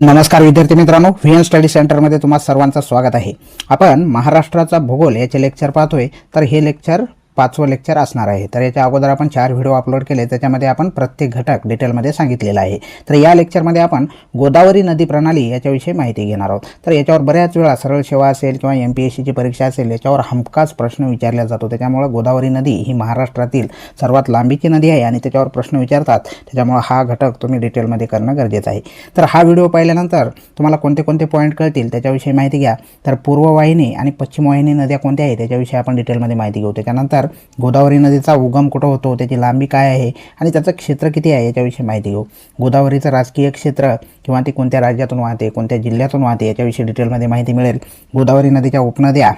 नमस्कार विद्यार्थी मित्रांनो व्ही एन स्टडी सेंटरमध्ये तुम्हाला सर्वांचं स्वागत आहे. आपण महाराष्ट्राचा भूगोल याचे लेक्चर पाहतोय तर हे लेक्चर पाचवं लेक्चर असणार आहे. तर याच्या अगोदर आपण चार व्हिडिओ अपलोड केले त्याच्यामध्ये आपण प्रत्येक घटक डिटेलमध्ये सांगितलेला आहे. तर या लेक्चरमध्ये आपण गोदावरी नदी प्रणाली याच्याविषयी माहिती घेणार आहोत. तर याच्यावर बऱ्याच वेळा सरळ सेवा असेल किंवा एम पी एस सीची परीक्षा असेल याच्यावर हमखास प्रश्न विचारला जातो. त्याच्यामुळं गोदावरी नदी ही महाराष्ट्रातील सर्वात लांबीची नदी आहे आणि त्याच्यावर प्रश्न विचारतात. त्याच्यामुळं हा घटक तुम्ही डिटेलमध्ये करणं गरजेचं आहे. तर हा व्हिडिओ पाहिल्यानंतर तुम्हाला कोणते कोणते पॉईंट कळतील त्याच्याविषयी माहिती घ्या. तर पूर्ववाहिनी आणि पश्चिम वाहिनी नद्या कोणत्या आहेत त्याच्याविषयी आपण डिटेलमध्ये माहिती घेऊ. त्याच्यानंतर गोदावरी नदीचा उगम कुठं होतो त्याची लांबी काय आहे आणि त्याचं क्षेत्र किती आहे याच्याविषयी माहिती घेऊ. गोदावरीचं राजकीय क्षेत्र किंवा ती कोणत्या राज्यातून वाहते कोणत्या जिल्ह्यातून वाहते याच्याविषयी डिटेलमध्ये माहिती मिळेल. गोदावरी नदीच्या उपनद्या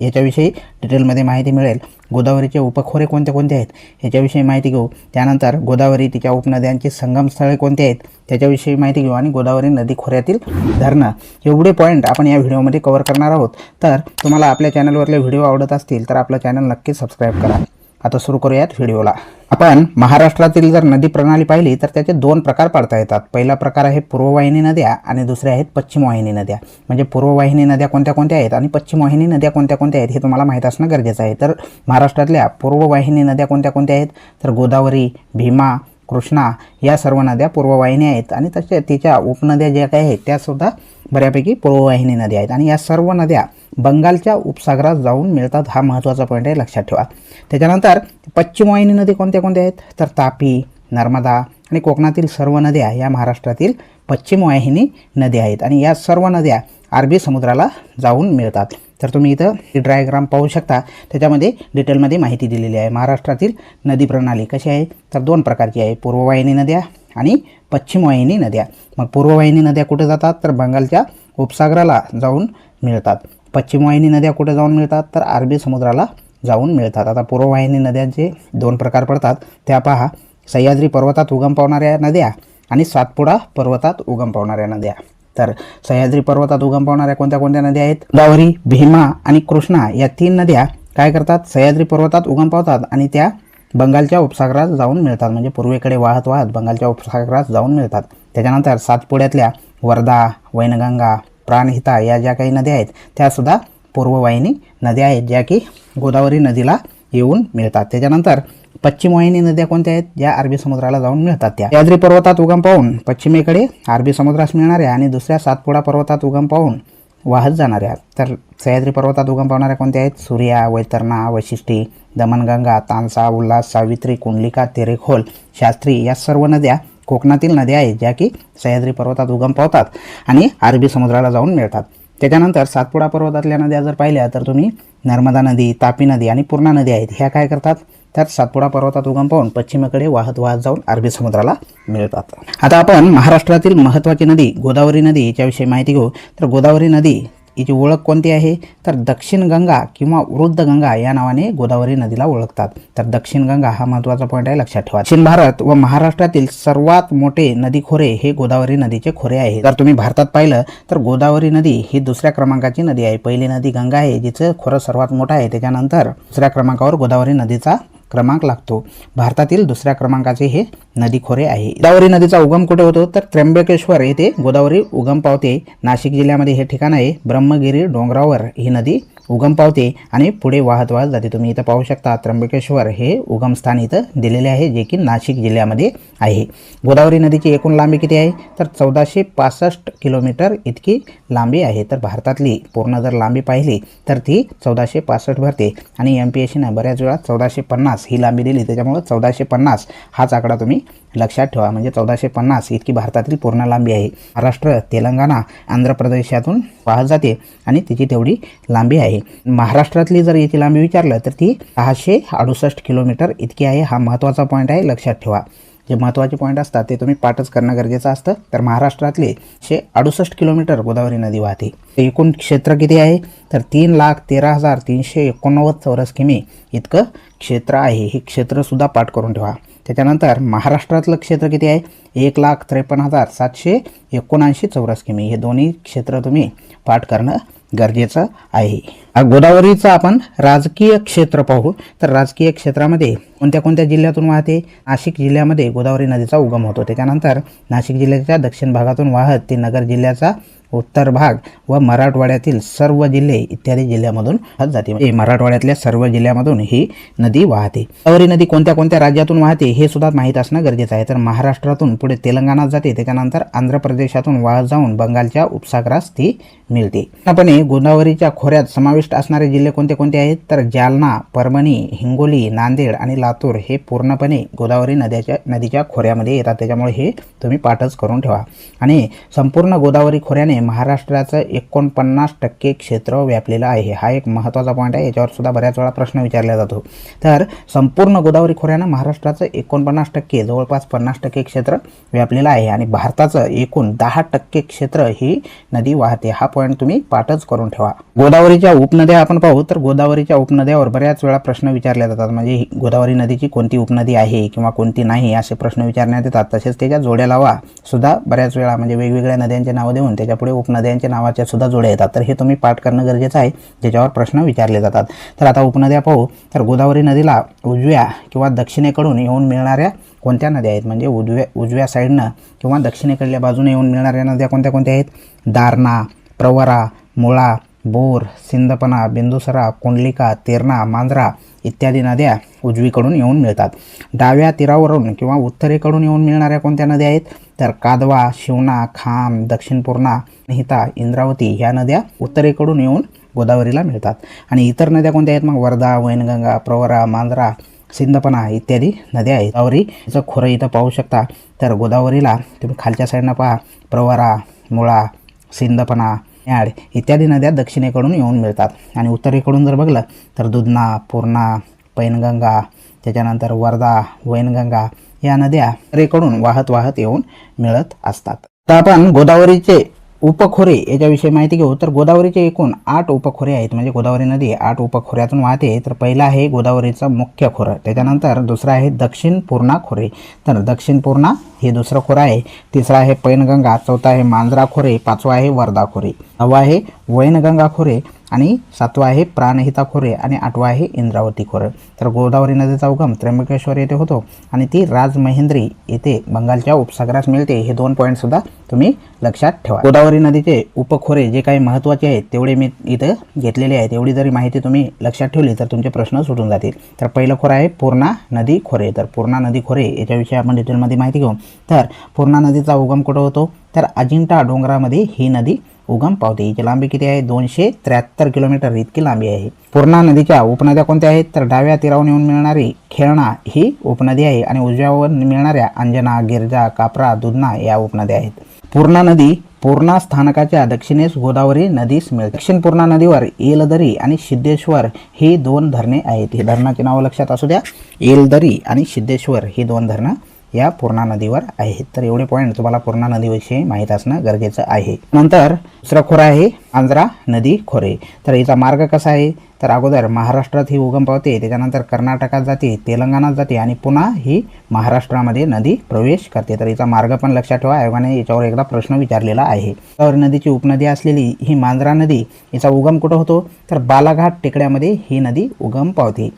याच्याविषयी डिटेलमध्ये माहिती मिळेल. गोदावरीचे उपखोरे कोणते कोणते आहेत? याच्याविषयी माहिती घेऊ. त्यानंतर गोदावरी तिच्या उपनद्यांची संगमस्थळे कोणती आहेत? त्याच्याविषयी माहिती घेऊ आणि गोदावरी नदी खोऱ्यातील धरणं. एवढे पॉईंट आपण या व्हिडिओमध्ये कव्हर करणार आहोत. तर तुम्हाला आपल्या चॅनलवरले व्हिडिओ आवडत असतील तर आपलं चॅनल नक्की सबस्क्राईब करा. आता सुरू करूयात व्हिडिओला. आपण महाराष्ट्रातील जर नदी प्रणाली पाहिली तर त्याचे दोन प्रकार पाडता येतात. पहिला प्रकार आहे पूर्ववाहिनी नद्या आणि दुसऱ्या आहेत पश्चिम वाहिनी नद्या. म्हणजे पूर्ववाहिनी नद्या कोणत्या कोणत्या आहेत आणि पश्चिम वाहिनी नद्या कोणत्या कोणत्या आहेत हे तुम्हाला माहीत असणं गरजेचं आहे. तर महाराष्ट्रातल्या पूर्ववाहिनी नद्या कोणत्या कोणत्या आहेत? तर गोदावरी भीमा कृष्णा या सर्व नद्या पूर्ववाहिनी आहेत. आणि तसे तिच्या उपनद्या ज्या काही आहेत त्यासुद्धा बऱ्यापैकी पूर्ववाहिनी नद्या आहेत. आणि या सर्व नद्या बंगालच्या उपसागरात जाऊन मिळतात हा महत्त्वाचा पॉईंट आहे लक्षात ठेवा. त्याच्यानंतर पश्चिम वाहिनी नदी कोणत्या कोणत्या आहेत? तर तापी नर्मदा आणि कोकणातील सर्व नद्या या महाराष्ट्रातील पश्चिम वाहिनी नद्या आहेत. आणि या सर्व नद्या अरबी समुद्राला जाऊन मिळतात. तर तुम्ही इथं ही डायग्राम पाहू शकता. त्याच्यामध्ये डिटेलमध्ये माहिती दिलेली आहे. महाराष्ट्रातील नदी प्रणाली कशी आहे? तर दोन प्रकारची आहे. पूर्ववाहिनी नद्या आणि पश्चिम वाहिनी नद्या. मग पूर्ववाहिनी नद्या कुठे जातात? तर बंगालच्या उपसागराला जाऊन मिळतात. पश्चिमवाहिनी नद्या कुठे जाऊन मिळतात? तर अरबी समुद्राला जाऊन मिळतात. आता पूर्ववाहिनी नद्यांचे दोन प्रकार पडतात. त्या पहा. सह्याद्री पर्वतात उगम पावणाऱ्या नद्या आणि सातपुडा पर्वतात उगम पावणाऱ्या नद्या. तर सह्याद्री पर्वतात उगम पावणाऱ्या कोणत्या कोणत्या नद्या आहेत? गोदावरी भीमा आणि कृष्णा या तीन नद्या काय करतात? सह्याद्री पर्वतात उगम पावतात आणि त्या बंगालच्या उपसागरात जाऊन मिळतात. म्हणजे पूर्वेकडे वाहत वाहत बंगालच्या उपसागरात जाऊन मिळतात. त्याच्यानंतर सातपुड्यातल्या वर्धा वैनगंगा प्राणहिता या ज्या काही नद्या आहेत त्यासुद्धा पूर्ववाहिनी नद्या आहेत ज्या की गोदावरी नदीला येऊन मिळतात. त्याच्यानंतर पश्चिम वाहिनी नद्या कोणत्या आहेत? ज्या अरबी समुद्राला जाऊन मिळतात त्या. सह्याद्री पर्वतात उगम पाहून पश्चिमेकडे अरबी समुद्रास मिळणाऱ्या आणि दुसऱ्या सातपुडा पर्वतात उगम पाहून वाहत जाणाऱ्या. तर सह्याद्री पर्वतात उगम पावणाऱ्या कोणत्या आहेत? सूर्या वैतरणा वैशिष्ट्ये दमनगंगा तानसा उल्हास सावित्री कुंडलिका तेरेखोल शास्त्री या सर्व नद्या कोकणातील नद्या आहेत ज्या की सह्याद्री पर्वतात उगम पावतात आणि अरबी समुद्राला जाऊन मिळतात. त्याच्यानंतर सातपुडा पर्वतातल्या नद्या जर पाहिल्या तर तुम्ही नर्मदा नदी तापी नदी आणि पूर्णा नदी आहेत. ह्या काय करतात? तर सातपुडा पर्वतात उगम पाहून पश्चिमेकडे वाहत वाहत जाऊन अरबी समुद्राला मिळतात. आता आपण महाराष्ट्रातील महत्त्वाची नदी गोदावरी नदी याच्याविषयी माहिती घेऊ. तर गोदावरी नदी हिची ओळख कोणती आहे? तर दक्षिण गंगा किंवा वृद्ध गंगा या नावाने गोदावरी नदीला ओळखतात. तर दक्षिण गंगा हा महत्त्वाचा पॉईंट आहे लक्षात ठेवा. दक्षिण भारत व महाराष्ट्रातील सर्वात मोठे नदी खोरे हे गोदावरी नदीचे खोरे आहे जर तुम्ही भारतात पाहिलं तर गोदावरी नदी ही दुसऱ्या क्रमांकाची नदी आहे. पहिली नदी गंगा आहे जिचं खोरं सर्वात मोठं आहे. त्याच्यानंतर दुसऱ्या क्रमांकावर गोदावरी नदीचा क्रमांक लागतो. भारतातील दुसऱ्या क्रमांकाचे हे नदी खोरे आहे. गोदावरी नदीचा उगम कुठे होतो? तर त्र्यंबकेश्वर येथे गोदावरी उगम पावते. नाशिक जिल्ह्यामध्ये हे ठिकाण आहे. ब्रह्मगिरी डोंगरावर ही नदी उगम पावते आणि पुढे वाहत वाहत जाते. तुम्ही इथं पाहू शकता त्र्यंबकेश्वर हे उगमस्थान इथं दिलेले आहे जे की नाशिक जिल्ह्यामध्ये आहे. गोदावरी नदीची एकूण लांबी किती आहे? तर चौदाशे पासष्ट किलोमीटर इतकी लांबी आहे. तर भारतातली पूर्ण जर लांबी पाहिली तर ती चौदाशे पासष्ट भरते. आणि एम पी एस सीनं बऱ्याच वेळा चौदाशे पन्नास ही लांबी दिली. त्याच्यामुळं चौदाशे पन्नास हाच आकडा तुम्ही लक्षात ठेवा. म्हणजे चौदाशे पन्नास इतकी भारतातील पूर्ण लांबी आहे. महाराष्ट्र तेलंगणा आंध्र प्रदेशातून वाहत जाते आणि तिची तेवढी लांबी आहे. महाराष्ट्रातली जर याची लांबी विचारलं तर ती सहाशे अडुसष्ट किलोमीटर इतकी आहे. हा महत्त्वाचा पॉईंट आहे लक्षात ठेवा. जे महत्त्वाचे पॉईंट असतात ते तुम्ही पाठच करणं गरजेचं असतं. तर महाराष्ट्रातले शे अडुसष्ट किलोमीटर गोदावरी नदी वाहते. एकूण क्षेत्र किती आहे? तर तीन लाख तेरा हजार तीनशे एकोणनव्वद चौरस किमी इतकं क्षेत्र आहे. हे क्षेत्रसुद्धा पाठ करून ठेवा. त्याच्यानंतर महाराष्ट्रातलं क्षेत्र किती आहे? एक लाख त्रेपन्न हजार सातशे एकोणऐंशी चौरस किमी. हे दोन्ही क्षेत्र तुम्ही पाठ करणं गरजेचं आहे. गोदावरीचं आपण राजकीय क्षेत्र पाहू. तर राजकीय क्षेत्रामध्ये कोणत्या कोणत्या जिल्ह्यातून वाहते? नाशिक जिल्ह्यामध्ये गोदावरी नदीचा उगम होतो त्याच्यानंतर नाशिक जिल्ह्याच्या दक्षिण भागातून वाहत ती नगर जिल्ह्याचा उत्तर भाग व मराठवाड्यातील सर्व जिल्हे इत्यादी जिल्ह्यामधून वाहत जाते. म्हणजे मराठवाड्यातल्या सर्व जिल्ह्यामधून ही नदी वाहते. गोदावरी नदी कोणत्या कोणत्या राज्यातून वाहते हे सुद्धा माहीत असणं गरजेचं आहे. तर महाराष्ट्रातून पुढे तेलंगणात जाते. त्याच्यानंतर आंध्र प्रदेशातून वाहत जाऊन बंगालच्या उपसागरास ती मिळते. पूर्णपणे गोदावरीच्या खोऱ्यात समावेश लिस्ट असणारे जिल्हे कोणते कोणते आहेत? तर जालना परभणी हिंगोली नांदेड आणि लातूर हे पूर्णपणे गोदावरी नद्याच्या नदीच्या खोऱ्यामध्ये येतात. त्याच्यामुळे हे तुम्ही पाठच करून ठेवा. आणि संपूर्ण गोदावरी खोऱ्याने महाराष्ट्राचं एकोणपन्नास टक्के क्षेत्र व्यापलेलं आहे. हा एक महत्त्वाचा पॉईंट आहे. याच्यावर सुद्धा बऱ्याच वेळा प्रश्न विचारला जातो. तर संपूर्ण गोदावरी खोऱ्यानं महाराष्ट्राचं एकोणपन्नास टक्के जवळपास पन्नास टक्के क्षेत्र व्यापलेलं आहे. आणि भारताचं एकूण दहा टक्के क्षेत्र ही नदी वाहते. हा पॉईंट तुम्ही पाठच करून ठेवा. गोदावरीच्या उप उपनद्या आपण पाहू तर गोदावरीच्या उपनद्यावर बऱ्याच वेळा प्रश्न विचारले जातात. म्हणजे ही गोदावरी नदीची कोणती उपनदी आहे किंवा कोणती नाही असे प्रश्न विचारण्यात येतात. तसेच त्याच्या जोड्या लावा सुद्धा बऱ्याच वेळा म्हणजे वेगवेगळ्या नद्यांचे नावं देऊन त्याच्यापुढे उपनद्यांच्या नावाच्या सुद्धा जोड्या येतात. तर हे तुम्ही पाठ करणं गरजेचं आहे ज्याच्यावर प्रश्न विचारले जातात. तर आता उपनद्या पाहू तर गोदावरी नदीला उजव्या किंवा दक्षिणेकडून येऊन मिळणाऱ्या कोणत्या नद्या आहेत? म्हणजे उजव्या उजव्या साईडनं किंवा दक्षिणेकडल्या बाजूने येऊन मिळणाऱ्या नद्या कोणत्या कोणत्या आहेत? दारणा प्रवरा मुळा बोर सिंदपना बिंदुसरा कुंडलिका तेरणा मांजरा इत्यादी नद्या उजवीकडून येऊन मिळतात. डाव्या तीरावरून किंवा उत्तरेकडून येऊन मिळणाऱ्या कोणत्या नद्या आहेत? तर कादवा शिवना खाम दक्षिण पूर्णा निहिता इंद्रावती ह्या नद्या उत्तरेकडून येऊन गोदावरीला मिळतात. आणि इतर नद्या कोणत्या आहेत? मग वर्धा वैनगंगा प्रवरा मांजरा सिंदपना इत्यादी नद्या आहेत. गोदावरीचं खोरं इथं पाहू शकता. तर गोदावरीला तुम्ही खालच्या साईडनं पहा. प्रवरा मुळा सिंदपना याड इत्यादी नद्या दक्षिणेकडून येऊन मिळतात. आणि उत्तरेकडून जर बघलं तर दुधना पूर्णा पैनगंगा त्याच्यानंतर वर्धा वैनगंगा या नद्या उत्तरेकडून वाहत वाहत येऊन मिळत असतात. तर आपण गोदावरीचे उपखोरे याच्याविषयी माहिती घेऊ. तर गोदावरीचे एकूण आठ उपखोरे आहेत. म्हणजे गोदावरी नदी आठ उपखोऱ्यातून वाहते. तर पहिला आहे गोदावरीचं मुख्य खोरं. त्याच्यानंतर दुसरं आहे दक्षिण पूर्णा खोरे. तर दक्षिण पूर्णा हे दुसरं खोरं आहे. तिसरं आहे पैनगंगा. चौथा आहे मांजरा खोरे. पाचवा आहे वर्धा खोरे. नवा आहे वैनगंगा खोरे. आणि सातवा आहे प्राणहिता खोरे आणि आठवा आहे इंद्रावती खोरे. तर गोदावरी नदीचा उगम त्र्यंबकेश्वर येथे होतो आणि ती राजमहेंद्री येथे बंगालच्या उपसागरास मिळते. हे दोन पॉईंट सुद्धा तुम्ही लक्षात ठेवा. गोदावरी नदीचे उपखोरे जे काही महत्त्वाचे आहेत तेवढे मी इथं घेतलेले आहेत. एवढी जरी माहिती तुम्ही लक्षात ठेवली तर तुमचे प्रश्न सुटून जातील. तर पहिलं खोरं आहे पूर्णा नदी खोरे. तर पूर्णा नदी खोरे याच्याविषयी आपण डिटेलमध्ये माहिती घेऊ. तर पूर्णा नदीचा उगम कुठं होतो? तर अजिंठा डोंगरामध्ये ही नदी उगम पावते हिची लांबी किती आहे? दोनशे त्र्याहत्तर किलोमीटर इतकी लांबी आहे. पूर्णा नदीच्या उपनद्या कोणत्या आहेत? तर डाव्या तीरावून येऊन मिळणारी खेळणा ही उपनदी आहे आणि उजव्यावर मिळणाऱ्या अंजना गिरजा कापरा दुधना या उपनद्या आहेत. पूर्णा नदी पूर्णा स्थानकाच्या दक्षिणेस गोदावरी नदीस मिळते. दक्षिण पूर्णा नदीवर येलदरी आणि सिद्धेश्वर ही दोन धरणे आहेत. ही धरणाची नावं लक्षात असू द्या. येलदरी आणि सिद्धेश्वर ही दोन धरणं या पूर्णा नदीवर आहेत तर एवढे पॉईंट तुम्हाला पूर्णा नदीविषयी माहीत असणं गरजेचं आहे. नंतर दुसरा खोरा आहे आंध्रा नदी खोरे. तर याचा मार्ग कसा आहे? तर अगोदर महाराष्ट्रात ही उगम पावते त्याच्यानंतर कर्नाटकात जाते तेलंगणात जाते आणि पुन्हा ही महाराष्ट्रामध्ये नदी प्रवेश करते. तर याचा मार्ग पण लक्षात ठेवा आयोगाने याच्यावर एकदा प्रश्न विचारलेला आहे. तर नदीची उपनदी असलेली ही मांजरा नदी याचा उगम कुठं होतो? तर बालाघाट टेकड्यामध्ये ही नदी उगम पावते.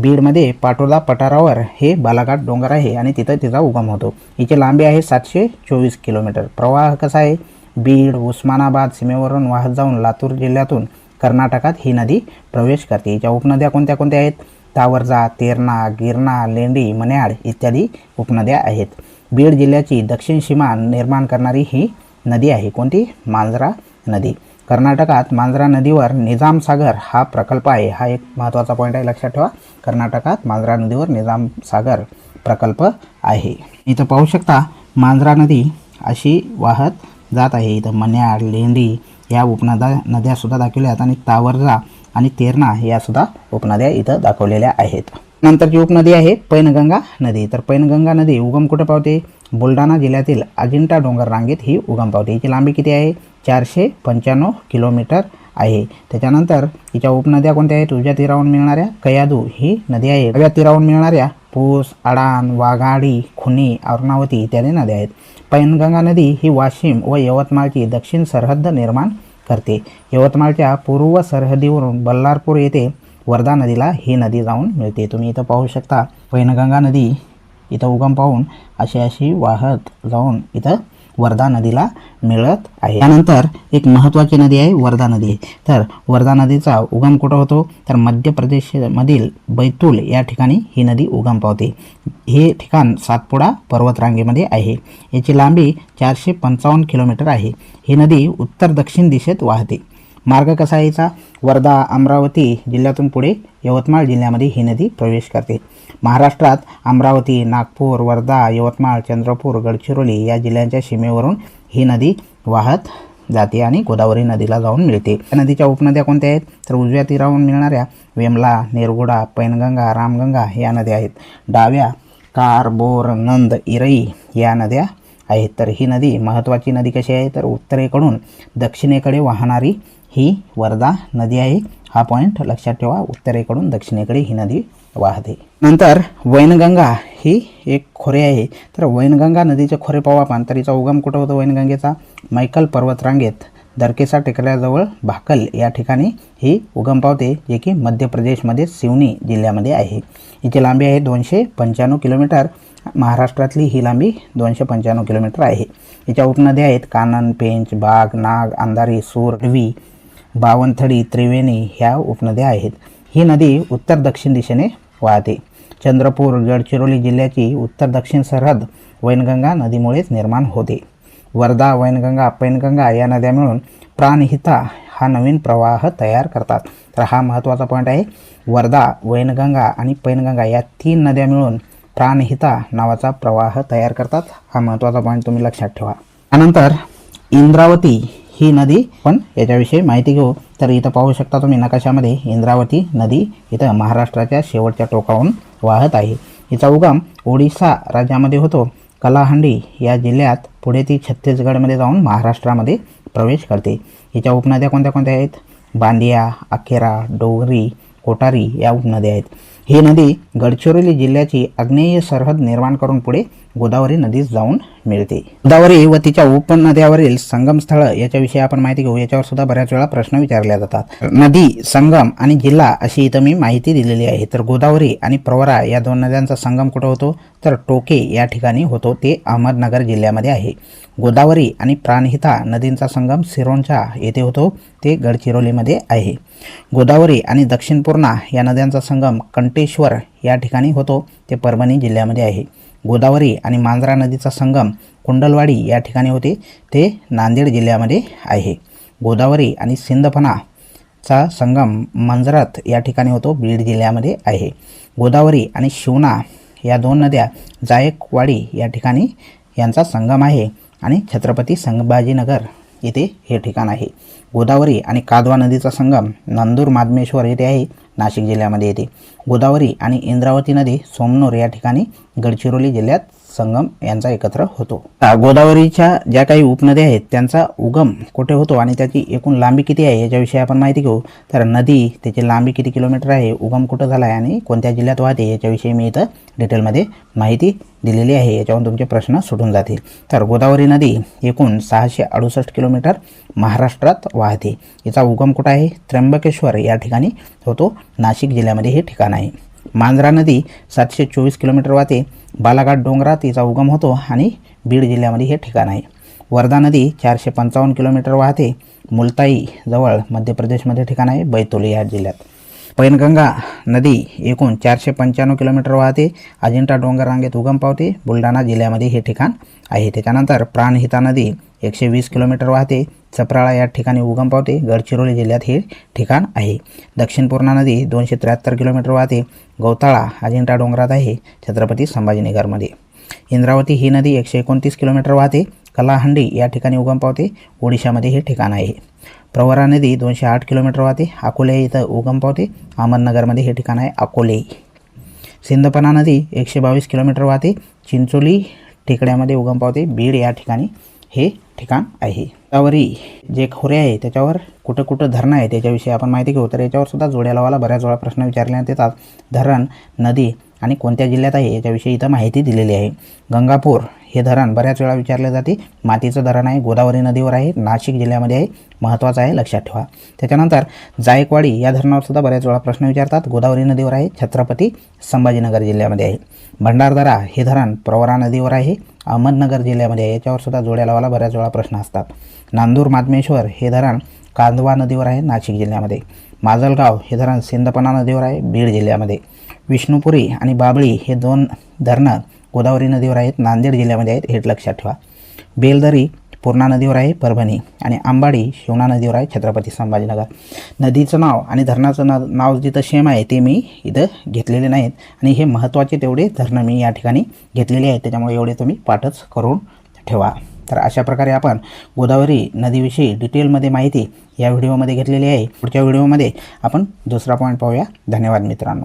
बीडमध्ये पाटोदा पठारावर हे बालाघाट डोंगर आहे आणि तिथं तिचा उगम होतो. हिची लांबी आहे सातशे चोवीस किलोमीटर. प्रवाह कसा आहे? बीड उस्मानाबाद सीमेवरून वाहत जाऊन लातूर जिल्ह्यातून कर्नाटकात ही नदी प्रवेश करते. हिच्या उपनद्या कोणत्या कोणत्या आहेत? तावरजा तेरणा गिरणा लेंडी मन्याड इत्यादी उपनद्या आहेत. बीड जिल्ह्याची दक्षिण सीमा निर्माण करणारी ही नदी आहे. कोणती? मांजरा नदी. कर्नाटकात मांजरा नदीवर निजाम सागर हा प्रकल्प आहे. हा एक महत्त्वाचा पॉईंट आहे. लक्षात ठेवा. कर्नाटकात मांजरा नदीवर निजाम सागर प्रकल्प आहे. इथं पाहू शकता मांजरा नदी अशी वाहत जात आहे. इथं मन्याड लेंडी या उपनद्या नद्यासुद्धा दाखवल्या आहेत आणि तावरजा आणि तेरणा यासुद्धा उपनद्या इथं दाखवलेल्या आहेत. नंतरची उपनदी आहे पैनगंगा नदी. तर पैनगंगा नदी उगम कुठं पावते? बुलढाणा जिल्ह्यातील अजिंठा डोंगर रांगेत ही उगम पावते. हिची लांबी किती आहे? चारशे पंच्याण्णव किलोमीटर आहे. त्याच्यानंतर हिच्या उपनद्या कोणत्या आहेत? उजव्या तीरावून मिळणाऱ्या कयादू ही नदी आहे. उजव्या तीरावून मिळणाऱ्या पूस अडाण वाघाडी खुनी औरणावती इत्यादी नद्या आहेत. पैनगंगा नदी ही वाशिम व यवतमाळची दक्षिण सरहद्द निर्माण करते. यवतमाळच्या पूर्व सरहद्दीवरून बल्लारपूर येथे वर्धा नदीला ही नदी जाऊन मिळते. तुम्ही इथं पाहू शकता पैनगंगा नदी इथं उगम पाहून अशी अशी वाहत जाऊन इथं वर्धा नदीला मिळत आहे. त्यानंतर एक महत्त्वाची नदी आहे वर्धा नदी. तर वर्धा नदीचा उगम कुठं होतो? तर मध्य प्रदेशमधील बैतूल या ठिकाणी ही नदी उगम पावते. हे ठिकाण सातपुडा पर्वतरांगेमध्ये आहे. याची लांबी चारशे पंचावन्न किलोमीटर आहे. ही नदी उत्तर दक्षिण दिशेत वाहते. मार्ग कसा यायचा? वर्धा अमरावती जिल्ह्यातून पुढे यवतमाळ जिल्ह्यामध्ये ही नदी प्रवेश करते. महाराष्ट्रात अमरावती नागपूर वर्धा यवतमाळ चंद्रपूर गडचिरोली या जिल्ह्यांच्या सीमेवरून ही नदी वाहत जाते आणि गोदावरी नदीला जाऊन मिळते. या नदीच्या उपनद्या कोणत्या आहेत? तर उजव्या तीरावरून मिळणाऱ्या वेमला नेरगुडा पैनगंगा रामगंगा या नद्या आहेत. डाव्या कार बोर नंद इरई या नद्या आहेत. तर ही नदी महत्त्वाची नदी कशी आहे? तर उत्तरेकडून दक्षिणेकडे वाहणारी ही वर्धा नदी आहे. हा पॉईंट लक्षात ठेवा. उत्तरेकडून दक्षिणेकडे ही नदी वाहते. नंतर वैनगंगा ही एक खोरे आहे. तर वैनगंगा नदीचे खोरे पाहू पांतरीचा उगम कुठं होतो वैनगंगेचा? मैकल पर्वतरांगेत दरकेसा टेकड्याजवळ भाकल या ठिकाणी ही उगम पावते जे की मध्य प्रदेशमध्ये सिवनी जिल्ह्यामध्ये आहे. हिची लांबी आहे दोनशे पंच्याण्णव किलोमीटर. महाराष्ट्रातली ही लांबी दोनशे पंच्याण्णव किलोमीटर आहे. हिच्या उपनद्या आहेत. कानन पेंच बाग नाग अंधारी सूर ढवी. बावनथडी त्रिवेणी ह्या उपनद्या आहेत. ही नदी उत्तर दक्षिण दिशेने वाहते. चंद्रपूर गडचिरोली जिल्ह्याची उत्तर दक्षिण सरहद वैनगंगा नदीमुळेच निर्माण होते. वर्धा वैनगंगा पैनगंगा या नद्या मिळून प्राणहिता हा नवीन प्रवाह तयार करतात. तर हा महत्त्वाचा पॉईंट आहे. वर्धा वैनगंगा आणि पैनगंगा या तीन नद्या मिळून प्राणहिता नावाचा प्रवाह तयार करतात. हा महत्त्वाचा पॉईंट तुम्ही लक्षात ठेवा. त्यानंतर इंद्रावती ही नदी. पण याच्याविषयी माहिती घेऊ. तर इथं पाहू शकता तुम्ही नकाशामध्ये इंद्रावती नदी इथं महाराष्ट्राच्या शेवटच्या टोकावरून वाहत आहे. हिचा उगम ओडिसा राज्यामध्ये होतो. कलाहंडी या जिल्ह्यात पुढे ती छत्तीसगडमध्ये जाऊन महाराष्ट्रामध्ये प्रवेश करते. हिच्या उपनद्या कोणत्या कोणत्या आहेत? बांदिया अखेरा डोगरी कोटारी या उपनद्या आहेत. ही नदी गडचिरोली जिल्ह्याची आग्नेय सरहद निर्माण करून पुढे गोदावरी नदीस जाऊन मिळते. गोदावरी व तिच्या उपनद्यावरील संगमस्थळ याच्याविषयी आपण माहिती घेऊ. याच्यावर सुद्धा बऱ्याच वेळा प्रश्न विचारले जातात. नदी संगम आणि जिल्हा अशी इथं मी माहिती दिलेली आहे. तर गोदावरी आणि प्रवरा या दोन नद्यांचा संगम कुठं होतो? तर टोके या ठिकाणी होतो. ते अहमदनगर जिल्ह्यामध्ये आहे. गोदावरी आणि प्राणहिता नदींचा संगम सिरोंचा येथे होतो. ते गडचिरोलीमध्ये आहे. गोदावरी आणि दक्षिण पूर्णा या नद्यांचा संगम कंटेश्वर या ठिकाणी होतो. ते परभणी जिल्ह्यामध्ये आहे. गोदावरी आणि मांजरा नदीचा संगम कुंडलवाडी या ठिकाणी होते. ते नांदेड जिल्ह्यामध्ये आहे. गोदावरी आणि सिंदफणाचा संगम मांजरात या ठिकाणी होतो बीड जिल्ह्यामध्ये आहे. गोदावरी आणि शिवना या दोन नद्या जायकवाडी या ठिकाणी यांचा संगम आहे आणि छत्रपती संभाजीनगर येथे हे ठिकाण आहे. गोदावरी आणि कादवा नदीचा संगम नंदूर मादमेश्वर येथे आहे. नाशिक जिल्ह्यामध्ये येते. गोदावरी आणि इंद्रावती नदी सोमनूर या ठिकाणी गडचिरोली जिल्ह्यात संगम यांचा एकत्र होतो. गोदावरीच्या ज्या काही उपनद्या आहेत त्यांचा उगम कुठे होतो आणि त्याची एकूण लांबी किती आहे याच्याविषयी आपण माहिती घेऊ. तर नदी त्याची लांबी किती किलोमीटर आहे उगम कुठं झाला आहे आणि कोणत्या जिल्ह्यात वाहते याच्याविषयी मी इथं डिटेलमध्ये माहिती दिलेली आहे. याच्यावरून तुमचे प्रश्न सुटून जातील. तर गोदावरी नदी एकूण सहाशे अडुसष्ट किलोमीटर महाराष्ट्रात वाहते. याचा उगम कुठं आहे? त्र्यंबकेश्वर या ठिकाणी होतो. नाशिक जिल्ह्यामध्ये हे ठिकाण आहे. मांजरा नदी सातशे चोवीस किलोमीटर वाहते. बालाघाट डोंगरात तिचा उगम होतो आणि बीड जिल्ह्यामध्ये हे ठिकाण आहे. वर्धा नदी चारशे पंचावन्न किलोमीटर वाहते. मुलताई जवळ मध्य प्रदेशमध्ये ठिकाण आहे बैतोली या जिल्ह्यात. पैनगंगा नदी एकूण चारशे पंच्याण्णव किलोमीटर वाहते. अजिंठा डोंगर रांगेत उगम पावते. बुलढाणा जिल्ह्यामध्ये हे ठिकाण आहे. त्याच्यानंतर प्राणहिता नदी एकशे वीस किलोमीटर वाहते. चपराळा या ठिकाणी उगम पावते. गडचिरोली जिल्ह्यात हे ठिकाण आहे. दक्षिण पूर्णा नदी दोनशे त्र्याहत्तर किलोमीटर वाहते. गौताळा अजिंठा डोंगरात आहे. छत्रपती संभाजीनगरमध्ये. इंद्रावती ही नदी एकशे एकोणतीस किलोमीटर वाहते. कलाहंडी या ठिकाणी उगम पावते. ओडिशामध्ये हे ठिकाण आहे. प्रवरा नदी दोनशे आठ किलोमीटर वाहते. अकोले इथं उगम पावते. अहमदनगरमध्ये हे ठिकाण आहे अकोले. सिंदपना नदी एकशे बावीस किलोमीटर वाहते. चिंचोली टेकड्यामध्ये उगम पावते. बीड या ठिकाणी हे ठिकाण आहे. त्यावरही जे खोरे आहे त्याच्यावर कुठं कुठं धरणं आहे त्याच्याविषयी आपण माहिती घेऊ. तर याच्यावर सुद्धा जोड्या लावायला बऱ्याच वेळा प्रश्न विचारण्यात जातात. धरण नदी आणि कोणत्या जिल्ह्यात आहे याच्याविषयी इथं माहिती दिलेली आहे. गंगापूर हे धरण बऱ्याच वेळा विचारले जाते. मातीचं धरण आहे गोदावरी नदीवर आहे नाशिक जिल्ह्यामध्ये आहे. महत्त्वाचं आहे लक्षात ठेवा. त्याच्यानंतर जायकवाडी या धरणावर सुद्धा बऱ्याच वेळा प्रश्न विचारतात. गोदावरी नदीवर आहे छत्रपती संभाजीनगर जिल्ह्यामध्ये आहे. भंडारदरा हे धरण प्रवरा नदीवर आहे अहमदनगर जिल्ह्यामध्ये आहे. याच्यावर सुद्धा जोड्या लावायला बऱ्याच वेळा प्रश्न असतात. नांदूर मादमेश्वर हे धरण कांदवा नदीवर आहे नाशिक जिल्ह्यामध्ये. माजलगाव हे धरण सिंदपणा नदीवर आहे बीड जिल्ह्यामध्ये. विष्णुपुरी आणि बाबळी हे दोन धरणं गोदावरी नदीवर आहेत. नांदेड जिल्ह्यामध्ये आहेत. हे लक्षात ठेवा. बेलदरी पूर्णा नदीवर आहे. परभणी आणि आंबाडी शिवना नदीवर आहे. छत्रपती संभाजीनगर. नदीचं नाव आणि धरणाचं ना नाव जिथं सेम आहे ते मी इथं घेतलेले नाहीत. आणि हे महत्त्वाचे तेवढे धरणं मी या ठिकाणी घेतलेले आहेत. त्याच्यामुळे एवढे तुम्ही पाठच करून ठेवा. तर अशा प्रकारे आपण गोदावरी नदीविषयी डिटेलमध्ये माहिती या व्हिडिओमध्ये घेतलेली आहे. पुढच्या व्हिडिओमध्ये आपण दुसरा पॉईंट पाहूया. धन्यवाद मित्रांनो.